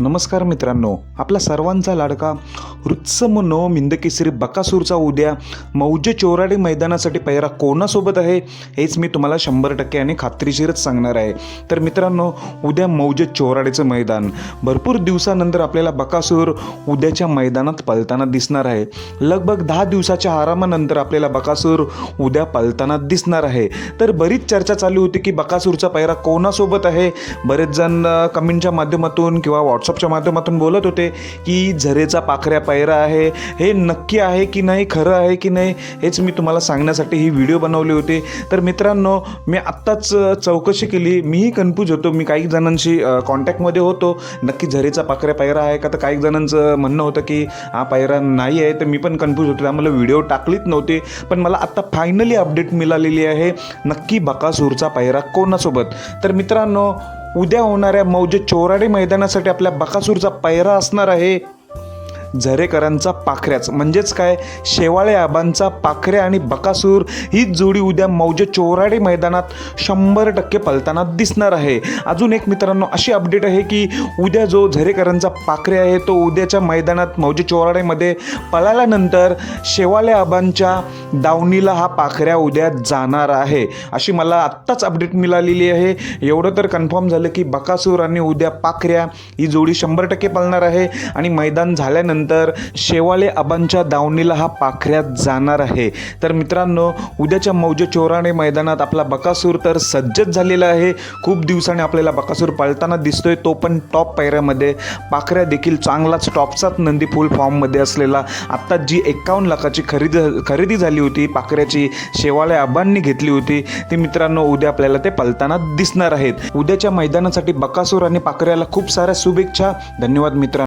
नमस्कार मित्रांनो आपला सर्वांचा लाडका रुत्सम नो मिंदकेसरी बकासूरचा उद्या मौजे चोराडे मैदानासाठी पैरा कोणासोबत आहे हेच मी तुम्हाला शंभर टक्के आणि खात्रीशीरच सांगणार आहे. तर मित्रांनो उद्या मौजे चोराडेचं मैदान. भरपूर दिवसानंतर आपल्याला बकासूर उद्याच्या मैदानात पलताना दिसणार आहे. लगभग दहा दिवसाच्या आरामानंतर आपल्याला बकासूर उद्या पलताना दिसणार आहे. तर बरीच चर्चा चालू होती की बकासूरचा पैरा कोणासोबत आहे? बरेच जण कमेंटच्या माध्यमातून किंवा व्हॉट्सअपच्या माध्यमातून बोलत होते की झरेचा पाखऱ्या पायरा आहे. हे नक्की आहे की नाही खरं आहे की नाही हेच मी तुम्हाला सांगण्यासाठी ही व्हिडिओ बनवली होती. तर मित्रांनो मी आत्ताच चौकशी केली. मीही कन्फ्यूज होतो. मी काही जणांशी कॉन्टॅक्टमध्ये होतो. नक्की झरेचा पाखऱ्या पायरा आहे का? तर काही जणांचं म्हणणं होतं की हा पायरा नाही आहे. तर मी पण कन्फ्यूज होतो. त्यामुळे व्हिडिओ टाकलीच नव्हती. पण मला आत्ता फायनली अपडेट मिळालेली आहे. नक्की बकासूरचा पायरा कोणासोबत? तर मित्रांनो उद्या होणाऱ्या मौजे चोराडे मैदानासाठी आपल्या बकासूरचा पैरा असणार आहे. झरेकरांचा पाखऱ्याच. म्हणजेच काय? शेवाळे आबांचा पाखऱ्या आणि बकासूर ही जोडी उद्या मौजे चोराडे मैदानात शंभर टक्के पलताना दिसणार आहे. अजून एक मित्रांनो अशी अपडेट आहे की उद्या जो झरेकरांचा पाखरे आहे तो उद्याच्या मैदानात मौजे चोराडेमध्ये पळाल्यानंतर शेवाळे आबांच्या दावणीला हा पाखऱ्या उद्या जाणार आहे. अशी मला आत्ताच अपडेट मिळालेली आहे. एवढं तर कन्फर्म झालं की बकासूर आणि उद्या पाखऱ्या ही जोडी शंभर टक्के पालणार आहे. आणि मैदान झाल्यानंतर शेवाळे आबांच्या दावणीला हा पाखऱ्या जाणार आहे. तर मित्रांनो उद्याच्या मौजे चोराणे मैदानात आपला बकासूर तर सज्जच झालेला आहे. खूप दिवसाने आपल्याला बकासूर पळताना दिसतोय. तो पण टॉप पायऱ्यामध्ये. पाखऱ्या देखील चांगलाच टॉपचाच नंदी फुल फॉर्ममध्ये असलेला. आत्ता जी एकावन्न लाखाची खरेदी खरेदी झाली होती पाखऱ्याची शेवाळे आबांनी घेतली होती. ती मित्रांनो उद्या आपल्याला ते पलताना दिसणार आहेत. उद्याच्या मैदानासाठी बकासूर आणि पाखऱ्याला खूप साऱ्या शुभेच्छा. धन्यवाद मित्रांनो.